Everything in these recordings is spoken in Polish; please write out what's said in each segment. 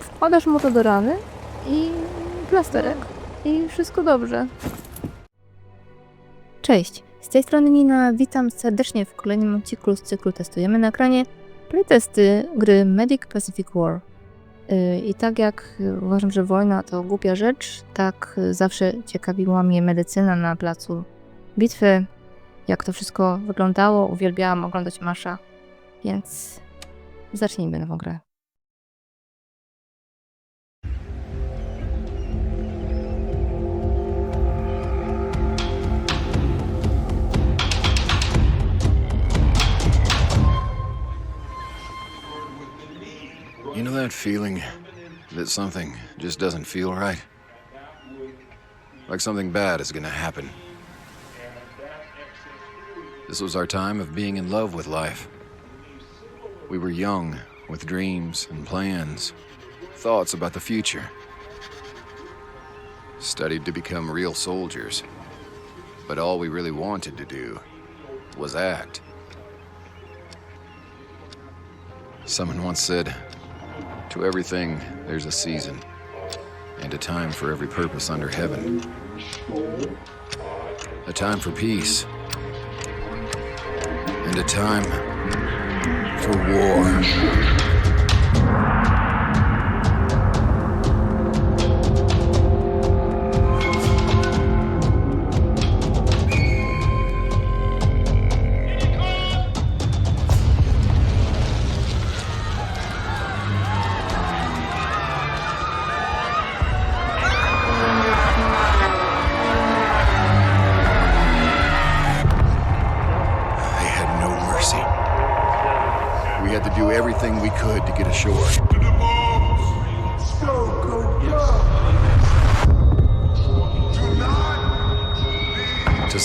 Wkładasz to do rany i plasterek. I wszystko dobrze. Cześć, z tej strony Nina, witam serdecznie w kolejnym odcinku z cyklu Testujemy na ekranie playtesty gry Medic Pacific War. Yy, I tak jak uważam, że wojna to głupia rzecz, tak zawsze ciekawiła mnie medycyna na placu bitwy, jak to wszystko wyglądało. Uwielbiałam oglądać Masza, więc zacznijmy nową grę. That feeling that something just doesn't feel right? Like something bad is gonna happen. This was our time of being in love with life. We were young, with dreams and plans, thoughts about the future. Studied to become real soldiers. But all we really wanted to do was act. Someone once said, to everything, there's a season, and a time for every purpose under heaven. A time for peace, and a time for war.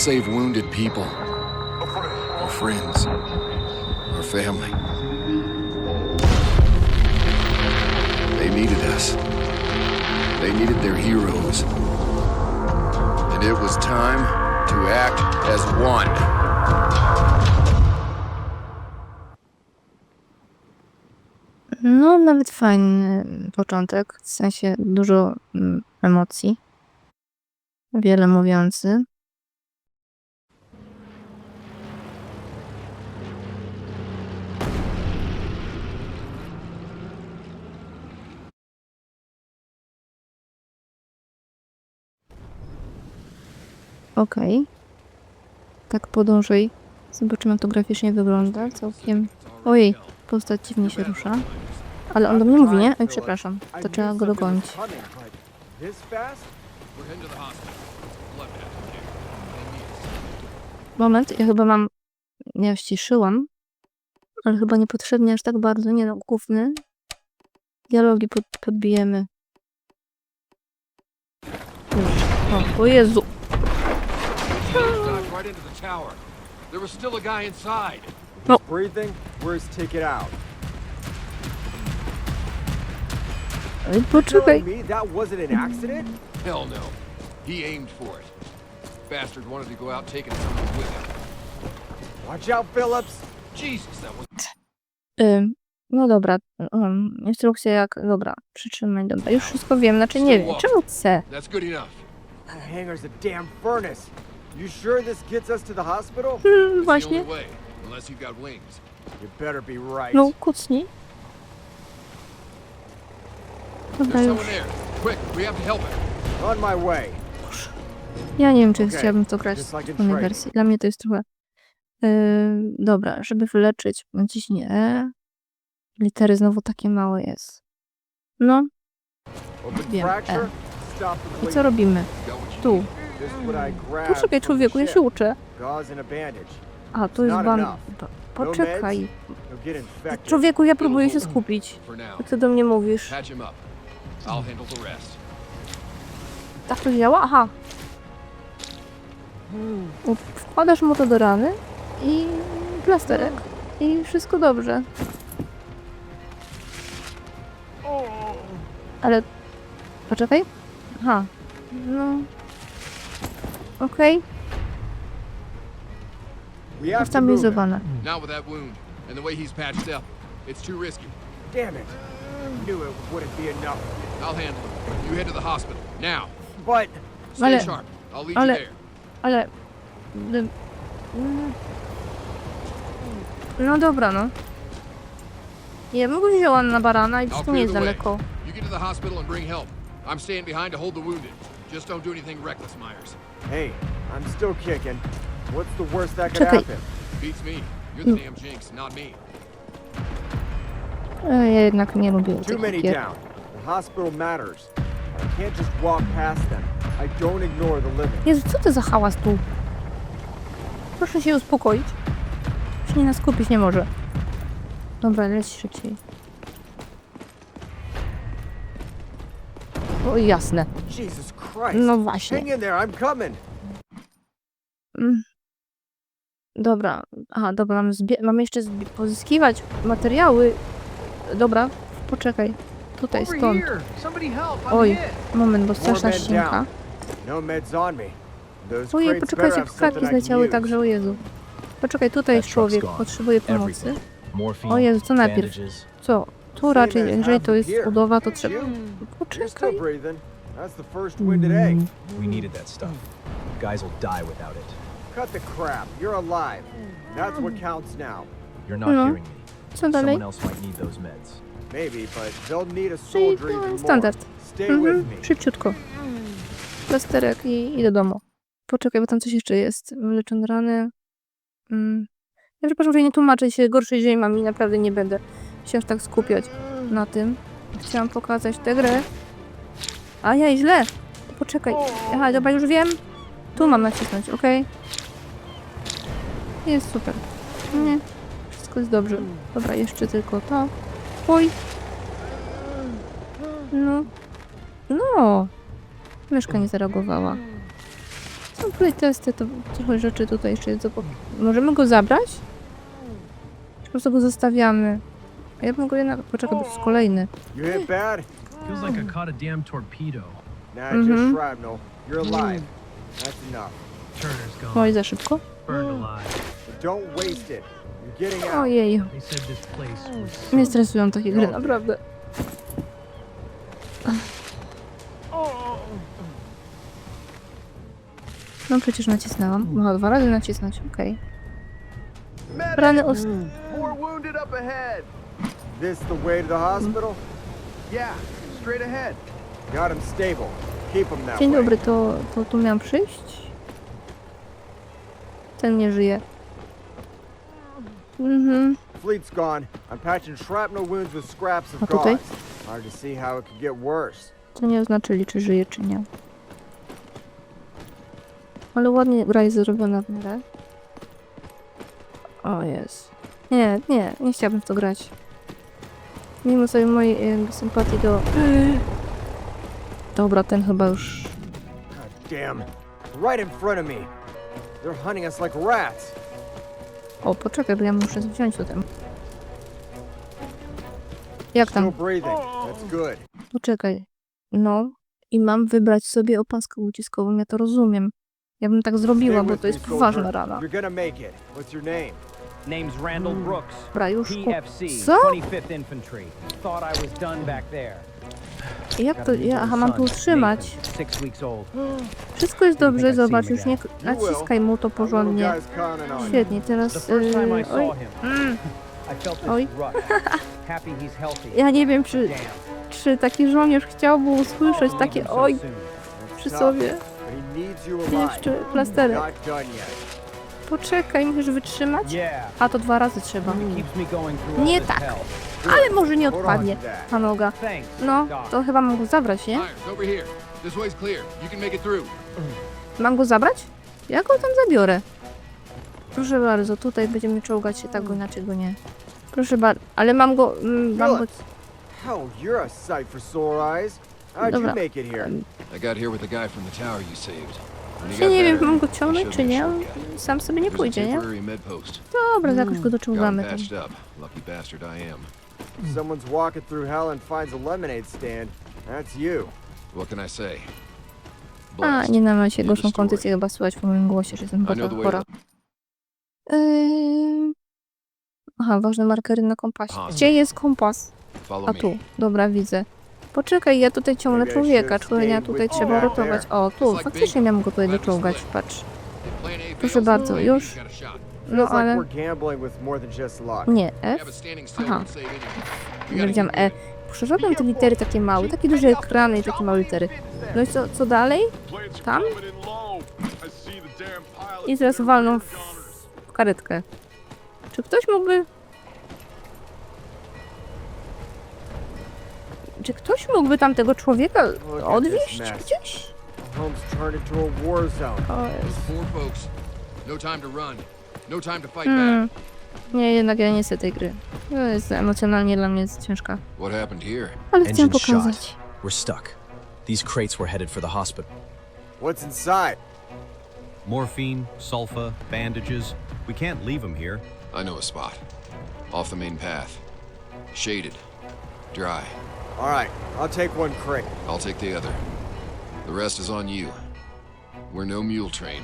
Save wounded people, our friends, our family. They needed us. They needed their heroes. And it was time to act as one. No, nawet fajny początek, w sensie dużo mm, emocji. Wiele mówiący. Okej. Tak podążaj. Zobaczymy, jak to graficznie wygląda. Całkiem... Ojej, postać dziwnie się rusza. Ale on do mnie mówi, nie? Oj, przepraszam. To trzeba go dogonić. Moment, ja chyba mam... Ja ściszyłam. Ale chyba niepotrzebnie aż tak bardzo. Nie no, główny. Dialogi pod, podbijemy. Już. O, o Jezu. Right into the tower. There was still a guy inside. No. Breathing? Where's Take It Out? Oj, poczekaj. Me that wasn't an accident? Hell no. He aimed for it. Bastard wanted to go out taking someone with him. Watch out, Phillips! Jesus, that was Ym, no dobra. Um, instrukcja jak... Dobra, przytrzymaj, dobra. Już wszystko wiem, znaczy nie wiem. Czemu C? that's good enough. That hangar's a damn furnace. You sure this gets us to the hospital? Hmm, właśnie. only way, unless you've got wings. You better be right. No, kucnij. Dobra, już. someone there. Quick, we have to help him. On my way. Ja nie wiem, czy Okej, chciałabym to grać just w training. wersji. Dla mnie to jest trochę... Yy, dobra, żeby wyleczyć, naciśnij E. Litery znowu takie małe jest. No, Wiem. E. I co robimy? Tu. Poczekaj, człowieku, ja się uczę. A tu jest ban... po- Poczekaj. Człowieku, ja próbuję się skupić. Jak ty do mnie mówisz? Tak to działa? Aha. U- Wkładasz mu to do rany i plasterek. I wszystko dobrze. Ale... Poczekaj. Aha. No... Okej, him. ustabilizowane. Not with that wound and the way he's patched up. It's too risky. Damn it. Knew it wouldn't be enough. I'll handle it. You head to the hospital. Now. But Stay Ale- sharp. I'll lead ale- you there. Ale... mm. No dobra, no. Ja bym go wzięła na barana i to nie jest daleko. You get to the hospital and bring help. I'm staying behind to hold the wounded. Just don't do anything reckless, Myers. hey, I'm still kicking. What's the worst that could Czekaj. happen? Beats me. You're the damn jinx, not me. E, Ja jednak nie lubię Too tych many gier. down. The hospital matters. I can't just walk past them. I don't ignore the living. Jezu, co to za hałas tu? Proszę się uspokoić. Się nie naskupić nie może. Dobra, leć szybciej. O, jasne. Jesus Christ. No właśnie. Mm. Dobra. Aha, dobra, mamy, zbie- mamy jeszcze pozyskiwać materiały. Dobra, poczekaj. Tutaj, stąd. Oj, moment, bo straszna ścinka. No Ojej, poczekajcie, better have kratki something I can zleciały, także o Jezu. Poczekaj, tutaj człowiek, potrzebuje pomocy. O Jezu, co najpierw? Co? Tu raczej, jeżeli to jest here. budowa, to trzeba... Poczekaj. That's the first wind today. Mm. We needed that stuff. Guys will die without it. Cut the crap. You're alive. That's what counts now. You're not No. hearing me. Co dalej? Someone else might need those meds. Maybe, but they'll need a Czyli soldier even more. standard. Stay Mhm, with me. szybciutko. Plasterek i, i do domu. Poczekaj, bo tam coś jeszcze jest. Leczone rany. Mm. Ja przepraszam, że nie tłumaczę się gorszej ziemi mam i naprawdę nie będę się aż tak skupiać na tym. Chciałam pokazać tę grę. A ja źle. Poczekaj. Aha, dobra, już wiem. Tu mam nacisnąć, ok? Jest super. Nie. Wszystko jest dobrze. Dobra, jeszcze tylko to. Oj. No. No. Myszka nie zareagowała. Są playtesty, to trochę rzeczy tutaj jeszcze jest. Możemy go zabrać? Czy po prostu go zostawiamy? A ja bym go jednak... Poczekaj, bo to jest kolejny. Feels like I caught a damn torpedo. Nah, just shrapnel. You're alive. That's enough. Turner's gone. Oj, za szybko. Burned alive. But don't waste it. You're getting out. Ojej. They said this place was Mnie stresują takie gry, naprawdę. No przecież nacisnęłam. No dwa razy nacisnąć, okej. Rany os... More wounded up ahead. This the way to the hospital? Yeah, straight ahead. Got him stable. Keep him that Dzień way. dobry, to, to tu miałam przyjść? Ten nie żyje. Mhm. Fleet's gone. I'm patching shrapnel wounds with scraps A of tutaj? gauze. Hard to see how it could get worse. To nie oznaczyli, czy żyje, czy nie. Ale ładnie gra jest zrobiona w miarę. O jest. Nie, nie, nie chciałabym w to grać. Mimo sobie mojej jakby sympatii do... Dobra, ten chyba już... Damn. Right in front of me. They're hunting us like rats. O, poczekaj, bo ja muszę wziąć totem. Jak tam? Poczekaj. No. I mam wybrać sobie opaskę uciskową, ja to rozumiem. Ja bym tak zrobiła, bo to jest poważna rana. You're gonna make it. What's your name? Name's Randall Brooks, Dobra, już... ku- PFC, Co? 25th Infantry. Thought I was done back there. Jak to... a Ja, aha, mam tu son, utrzymać. Nathan, Six weeks old. Wszystko jest dobrze, zobacz, him już nie naciskaj mu to porządnie. Świetnie, teraz... Yy, oj, mm, this Oj. ja nie wiem, czy, czy taki żołnierz chciałby usłyszeć Leave takie oj przy sobie. Jeszcze plasterek. Poczekaj, musisz wytrzymać? A, to dwa razy trzeba. Nie tak. Ale może nie odpadnie ta noga. No, to chyba mam go zabrać, nie? Mam go zabrać? Ja go tam zabiorę. Proszę bardzo, tutaj będziemy czołgać się tak go, inaczej go nie. Proszę bardzo, ale mam go... mm, Mam go... Hell, you're a sight for sore eyes. How'd you Dobra. make it here? I got here with the guy from the tower you saved. Got nie wiem, mam go ciągnąć czy nie. Sam sobie nie pójdzie, nie? Dobra, jakoś go dociągamy tam. Someone's walking through hell and finds a lemonade stand. That's you. What can I say? A, nie na głośną story. kondycję chyba słychać po moim głosie, że jestem bardzo chora. Yy... Aha, ważne markery na kompasie. Gdzie jest kompas? A tu, dobra, widzę. Poczekaj, ja tutaj ciągnę człowieka, człowieka tutaj trzeba back ratować. O, tu, faktycznie miałem go tutaj doczołgać, patrz. Proszę bardzo, już. No ale... Nie, F. Aha. Nie keep E. Poszerzałem te litery takie małe, takie duże ekrany i takie małe litery. No i co, co dalej? Tam? I zaraz walną w karetkę. Czy ktoś mógłby... Czy ktoś mógłby tamtego człowieka Look at this odwieźć gdzieś? Home's turned into a war zone. O Jezu. Four folks. No time to run. No time to fight Hmm. back. Nie, jednak ja nie chcę tej gry. To jest emocjonalnie dla mnie jest ciężka. What happened here? Ale chciałam Engine shot. pokazać. We're stuck. These crates were headed for the hospital. What's inside? Morphine, sulfa, bandages. We can't leave them here. I know a spot. Off the main path. Shaded. Dry. All right, I'll take one crate. I'll take the other. The rest is on you. We're no mule train.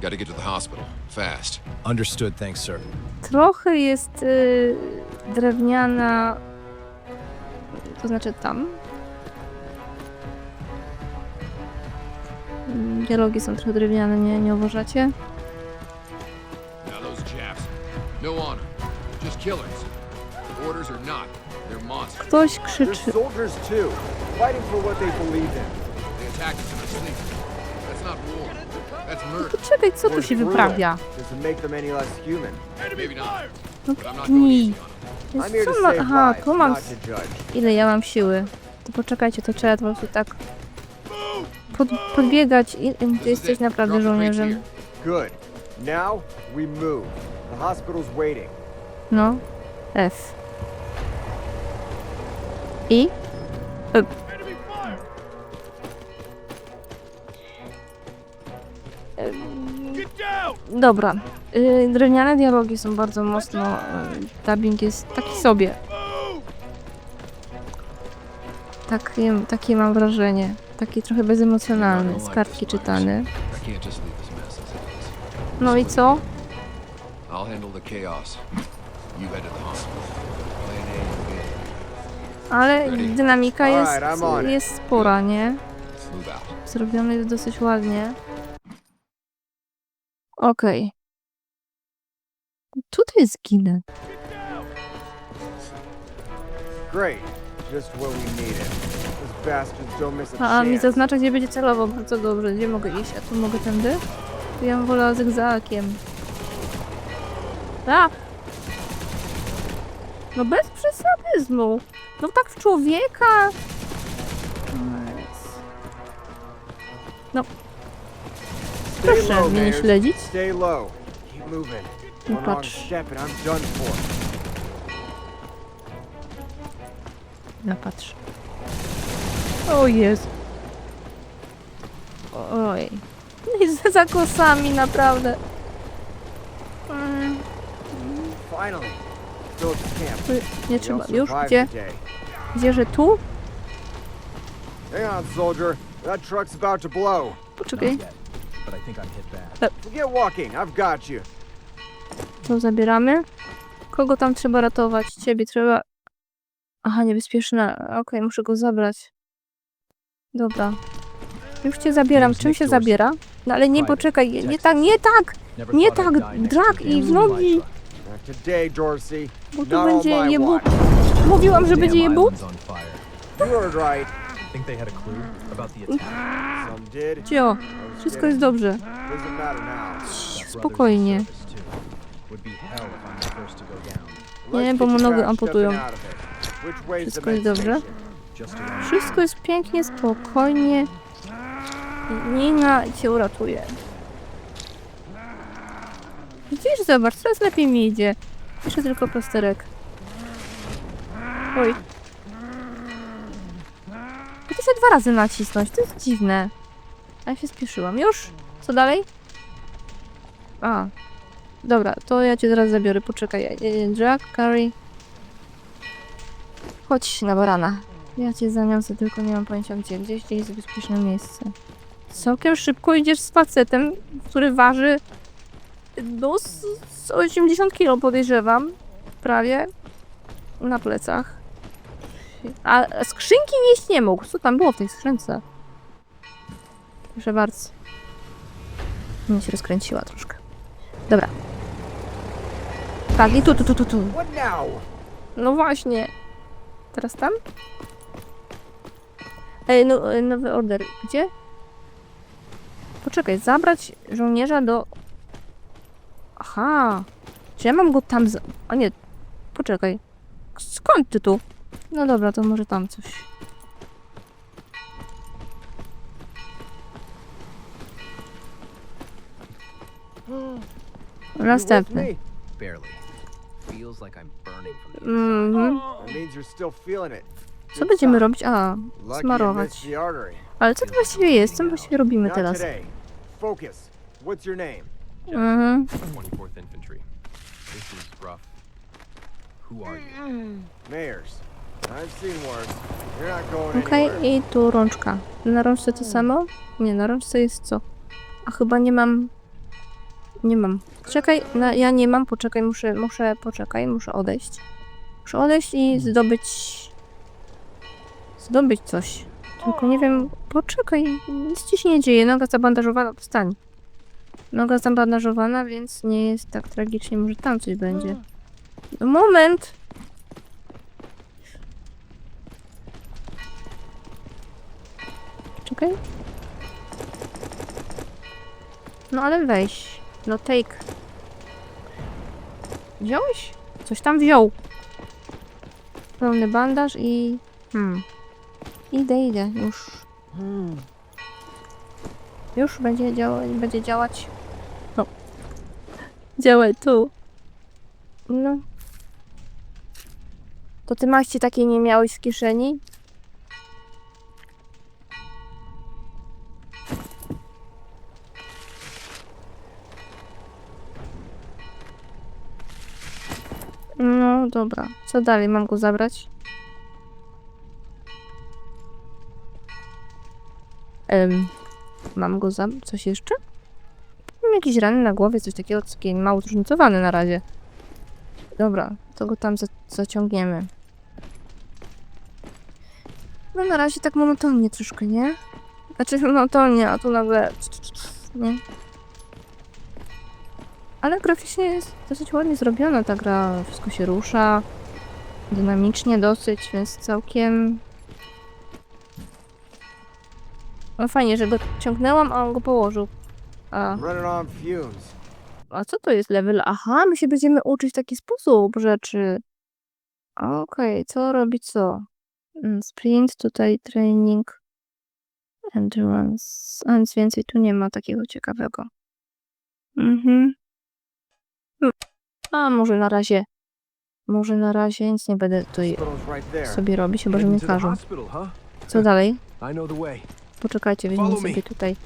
Gotta get to the hospital. Fast. Understood, thanks, sir. Trochę jest y, drewniana. To znaczy tam. Dialogi są trochę drewniane, nie, nie uważacie? Now those. No honor. Just killers. Orders not war. That's murder. Poczekaj, co tu się wyprawia? No here to Co ma... Aha, tu mam... to. Ile ja mam siły? To poczekajcie, to trzeba po prostu tak... Pod, podbiegać. I, ty jesteś naprawdę żołnierzem. here. Good. Now we move. The hospital's waiting. No. F. I? E. Em, Dobra. Y, Drewniane dialogi są bardzo mocno. y, Dubbing jest taki sobie. Takie, takie mam wrażenie. Taki trochę bezemocjonalny, z kartki czytany. No i co? I'll handle the chaos. You head to the hospital. Ale dynamika jest, jest spora, nie? Zrobiony jest dosyć ładnie. Okej. Tutaj zginę. Great. Just what we needed. Those bastards don't miss a A, mi chance. zaznaczać nie będzie celowo, bardzo dobrze. Gdzie mogę iść? A tu mogę tędy? To ja bym wolała zygzakiem. A! No bez przesadyzmu. No tak w człowieka. No, proszę mnie śledzić. No patrz. Ja patrzę. O Jezu. Oj. I za- za kosami, naprawdę. Finally. Tu Nie trzeba. Już? Gdzie? Gdzie, że tu? Hang on, soldier. That truck's about to blow. Poczekaj. Not yet, but I think I'm hit bad. Get walking. I've got you. To zabieramy. Kogo tam trzeba ratować? Ciebie trzeba... Aha, niebezpieczna. Okej, muszę go zabrać. Dobra. Już cię zabieram. Czym się zabiera? No ale nie, poczekaj. Nie tak, nie tak! Nie tak, drak i w nogi. Today, Dorsey. Bo tu Not on będzie my jebu... watch. Mówiłam, że będzie jebu... island's on fire. You heard right. Think they had a clue about the attack? Some did. Cio, wszystko jest dobrze. Doesn't matter now. Got brothers in Spokojnie. service, too. Would be hell if I'm the first to go down. Let's Nie, bo get mu you nogi amputują. and out of it. Which way's the Wszystko jest dobrze. station? Just around the Wszystko jest pięknie, spokojnie. Nina cię uratuje. Widzisz, zobacz, coraz lepiej mi idzie. Jeszcze tylko plasterek. Oj. To się dwa razy nacisnąć, to jest dziwne. A ja się spieszyłam. Już? Co dalej? A. Dobra, to ja cię zaraz zabiorę. Poczekaj. Jack, Carrie. Chodź na barana. Ja cię zaniosę, tylko nie mam pojęcia gdzie. Gdzieś, gdzie jest bezpieczne miejsce. Całkiem szybko idziesz z facetem, który waży no z, z 80 kg podejrzewam. Prawie. Na plecach. A skrzynki nieść nie mógł. Co tam było w tej skrzynce? Proszę bardzo. Mnie się rozkręciła troszkę. Dobra. Tak, i tu, tu, tu, tu, tu. No właśnie. Teraz tam? Ej, no, e, nowy order. Gdzie? Poczekaj, zabrać żołnierza do... Aha. Czy ja mam go tam. A nie. Poczekaj. Skąd ty tu? No dobra, to może tam coś. Następny. Mhm. Co będziemy robić? A, smarować. Ale co to właściwie jest? Co my właściwie robimy teraz? Focus. What's your name? Mhm. 24th Infantry. This is rough. Who are you? Mayors. I've seen worse. You're not going Okej, anywhere. i tu rączka. Na rączce to samo? Nie, na rączce jest co? A chyba nie mam... Nie mam. Czekaj, na, ja nie mam, poczekaj, muszę, muszę, poczekaj, muszę odejść. Muszę odejść i zdobyć... Zdobyć coś. Tylko nie wiem, poczekaj, nic ci się nie dzieje, noga zabandażowana, wstań. Noga zabandażowana, więc nie jest tak tragicznie, może tam coś będzie. No moment! Czekaj. No ale weź. No take. Wziąłeś? Coś tam wziął. Pełny bandaż i... Hmm. Idę, idę. Już. Już będzie działać. Będzie działać. No. Działaj tu. No. To ty maści takiej nie miałeś w kieszeni? No dobra. Co dalej? Mam go zabrać? Mam go zabrać? Coś jeszcze? Mam jakieś rany na głowie, coś takiego, takie mało zróżnicowane na razie. Dobra, to go tam za zaciągniemy. No na razie tak monotonnie troszkę, nie? Znaczy monotonnie, a tu nagle... Nie? Ale graficznie jest dosyć ładnie zrobiona ta gra. Wszystko się rusza. Dynamicznie dosyć, więc całkiem... No fajnie, że go ciągnęłam, a on go położył. A, a co to jest level? Aha, my się będziemy uczyć w taki sposób rzeczy. Okej, co robi co? Mm, Sprint, tutaj training, endurance. A nic więcej tu nie ma takiego ciekawego. Mhm. A może na razie. Może na razie nic nie będę tutaj sobie robić, chyba że the każą. Co dalej? Poczekajcie, me. sobie tutaj.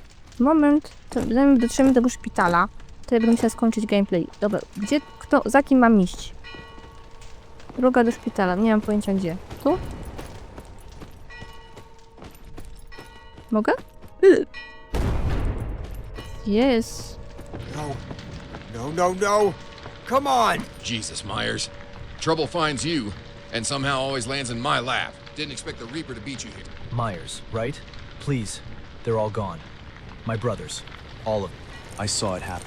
Moment, to zanim dotrzemy do tego szpitala, to ja będę musiała skończyć gameplay. Dobra, gdzie, kto, za kim mam iść? Droga do szpitala, nie mam pojęcia gdzie. Tu? Mogę? Y. Jest. No. No, no, no. Come on. Jesus, Myers. Trouble finds you, and somehow always lands in my lap. Didn't expect the Reaper to beat you here. Myers, right? Please. They're all gone. My brothers. All of them. I saw it happen.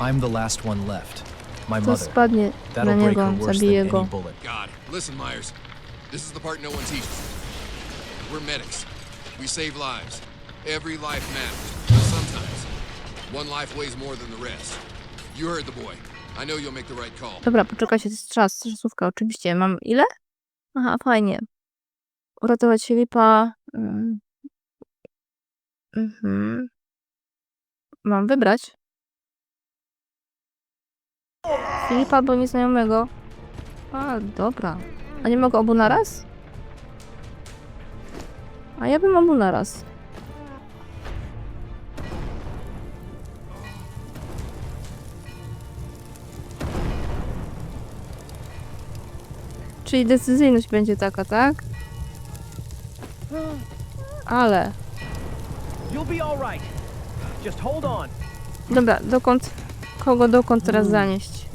I'm the last one left. My To mother. spadnie na That'll break niego, her worse than zabije any go. bullet. God, listen, Myers. This is the part no one teaches. We're medics. We save lives. Every life matters. But sometimes, one life weighs more than the rest. You heard the boy. I know you'll make the right call. Dobra, poczekajcie, to jest czas, czasówka, oczywiście. Mam ile? Aha, fajnie. Uratować Filipa. Mhm. Mam wybrać? Filipa albo nieznajomego. A, dobra. A nie mogę obu naraz? A ja bym obu naraz. Czyli decyzyjność będzie taka, tak? Ale. Dobra, dokąd? Kogo dokąd teraz hmm. zanieść?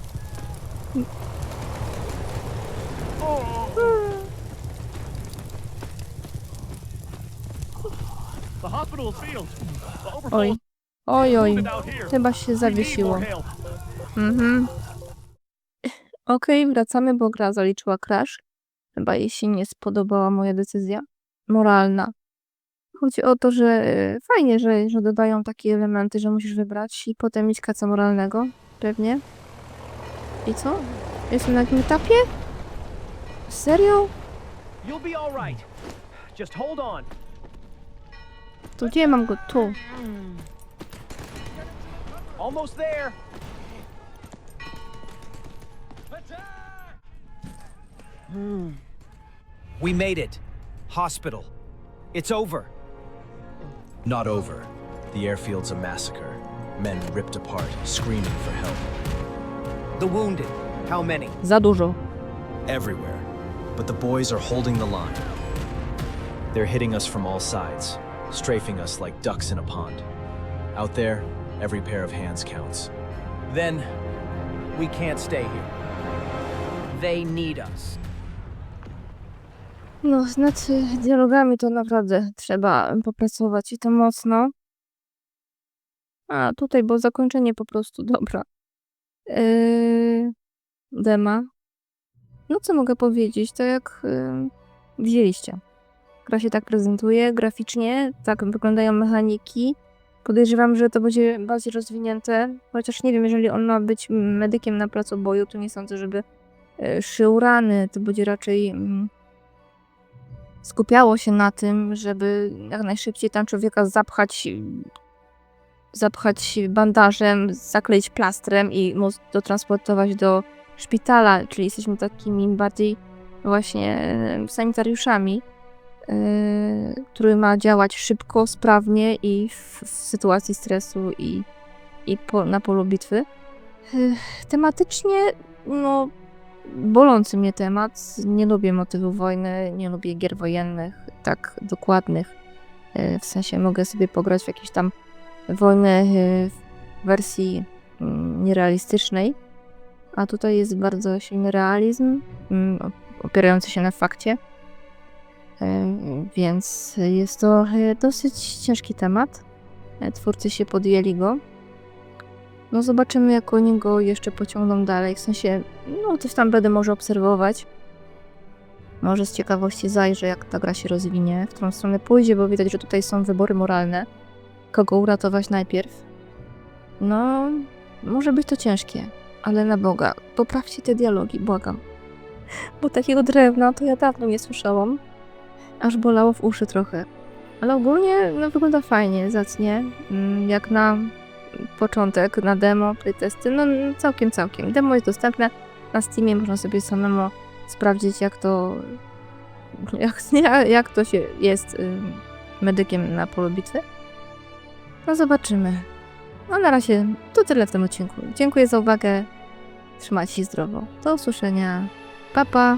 Oj. Oj, oj. Chyba się zawiesiło. Mhm. Okej, okay, wracamy, bo gra zaliczyła crash. Chyba jej się nie spodobała moja decyzja. Moralna. Chodzi o to, że e, fajnie, że, że dodają takie elementy, że musisz wybrać i potem mieć kaca moralnego. Pewnie. I co? Jestem na jakim etapie? Serio? You'll be all right. Just hold on. To gdzie mam go? Tu. Almost there. We made it. Hospital. It's over. Not over. The airfield's a massacre. Men ripped apart, screaming for help. The wounded. How many? Za dużo. Everywhere. But the boys are holding the line. They're hitting us from all sides, strafing us like ducks in a pond. Out there, every pair of hands counts. Then we can't stay here. They need us. No, nad y, dialogami to naprawdę trzeba popracować i to mocno. A, tutaj było zakończenie po prostu, dobra. Yy, dema. No co mogę powiedzieć, to jak yy, widzieliście. Gra się tak prezentuje, graficznie, tak wyglądają mechaniki. Podejrzewam, że to będzie bardziej rozwinięte, chociaż nie wiem, jeżeli on ma być medykiem na placu boju, to nie sądzę, żeby yy, szył rany, to będzie raczej... skupiało się na tym, żeby jak najszybciej tam człowieka zapchać, zapchać bandażem, zakleić plastrem i móc dotransportować do szpitala, czyli jesteśmy takimi bardziej właśnie sanitariuszami, yy, który ma działać szybko, sprawnie i w, w sytuacji stresu i, i po, na polu bitwy. Yy, tematycznie, no, bolący mnie temat. Nie lubię motywu wojny, nie lubię gier wojennych, tak dokładnych. E, W sensie mogę sobie pograć w jakieś tam wojny e, w wersji mm, nierealistycznej, a tutaj jest bardzo silny realizm, mm, op- opierający się na fakcie. E, Więc jest to dosyć ciężki temat. Twórcy się podjęli go. No zobaczymy, jak oni go jeszcze pociągną dalej. W sensie, no coś tam będę może obserwować. Może z ciekawości zajrzę, jak ta gra się rozwinie, w którą stronę pójdzie, bo widać, że tutaj są wybory moralne. Kogo uratować najpierw? No, może być to ciężkie, ale na Boga, poprawcie te dialogi, błagam. Bo takiego drewna to ja dawno nie słyszałam. Aż bolało w uszy trochę. Ale ogólnie no, wygląda fajnie, zacnie. Mm, Jak na początek na demo, playtesty, no całkiem, całkiem. Demo jest dostępne na Steamie, można sobie samemu sprawdzić, jak to jak, jak to się jest y, medykiem na polu bitwy. No zobaczymy. No na razie to tyle w tym odcinku. Dziękuję za uwagę. Trzymajcie się zdrowo. Do usłyszenia. Pa, pa.